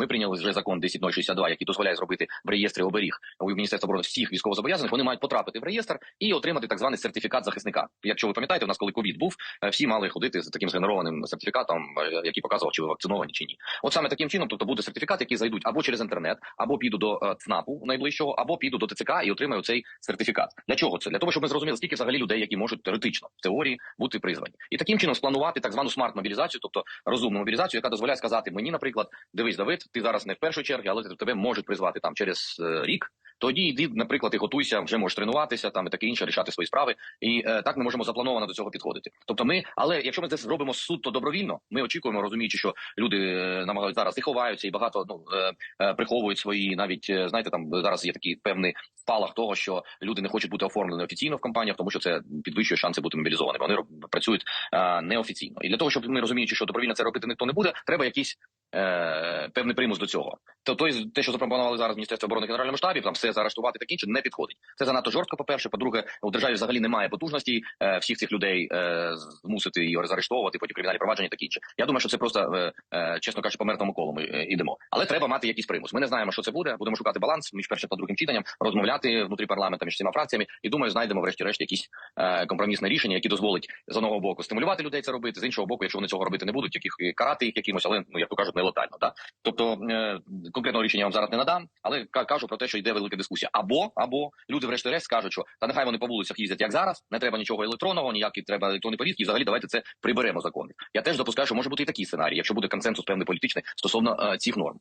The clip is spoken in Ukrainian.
Ми прийняли вже закон 10062, який дозволяє зробити в реєстрі оберіг у Міністерства оборони всіх військовозобов'язаних. Вони мають потрапити в реєстр і отримати так званий сертифікат захисника. Якщо ви пам'ятаєте, у нас коли ковід був, е, всі мали ходити з таким згенерованим сертифікатом, е, який показував, чи ви вакциновані чи ні. От саме таким чином, тобто буде сертифікат, який зайдуть або через інтернет, або піду до е, ЦНАПу найближчого, або піду до ТЦК і отримаю цей сертифікат. Для чого це? Для того, щоб ми зрозуміли, скільки взагалі людей, які можуть теоретично в теорії бути призвані, і таким чином спланувати так звану смарт мобілізацію, тобто розумну мобілізацію, яка дозволяє сказати мені, наприклад, дивись, Давид, ти зараз не в першу чергу, але тебе можуть призвати там через е, рік. Тоді йди, наприклад, і готуйся, вже можеш тренуватися там і таке інше, рішати свої справи. І е, так ми можемо заплановано до цього підходити. Тобто, ми, але якщо ми це зробимо суто добровільно, ми очікуємо, розуміючи, що люди е, намагаються зараз і ховаються, і багато ну е, е, приховують свої, навіть е, знаєте, там зараз є такий певний палах того, що люди не хочуть бути оформлені офіційно в компаніях, тому що це підвищує шанси бути мобілізованими. Вони працюють е, неофіційно. І для того, щоб ми розуміючи, що добровільно це робити ніхто не буде, треба якийсь е, певний примус до цього. То той, те, що запропонували зараз Міністерство оборони Генеральному штабі, там все заарештувати так інше, не підходить. Це занадто жорстко. По перше, по-друге, у державі взагалі немає потужності е, всіх цих людей е, змусити і заарештовувати, потім кримінальні провадження, і таке інше. Я думаю, що це просто е, е, чесно кажучи, по мертвому колу ми е, йдемо. Але треба мати якийсь примус. Ми не знаємо, що це буде. Будемо шукати баланс між першим та другим читанням, розмовляти внутрі парламенту між всіма фракціями. І думаю, знайдемо врешті-решт якісь е, компромісне рішення, які дозволить з одного боку стимулювати людей це робити, з іншого боку, якщо вони цього робити не будуть, яких карати їх якимось, але ну як то кажуть, не летально. Да? Тобто е, конкретного рішення я вам зараз не надам, але кажу про те, що йде велика дискусія. Або або люди, врешті-решт, скажуть, що та нехай вони по вулицях їздять як зараз, не треба нічого електронного, ніякі треба електронні повістки. і Взагалі, давайте це приберемо закони. Я теж допускаю, що може бути і такий сценарій, якщо буде консенсус певний політичний стосовно е, цих норм.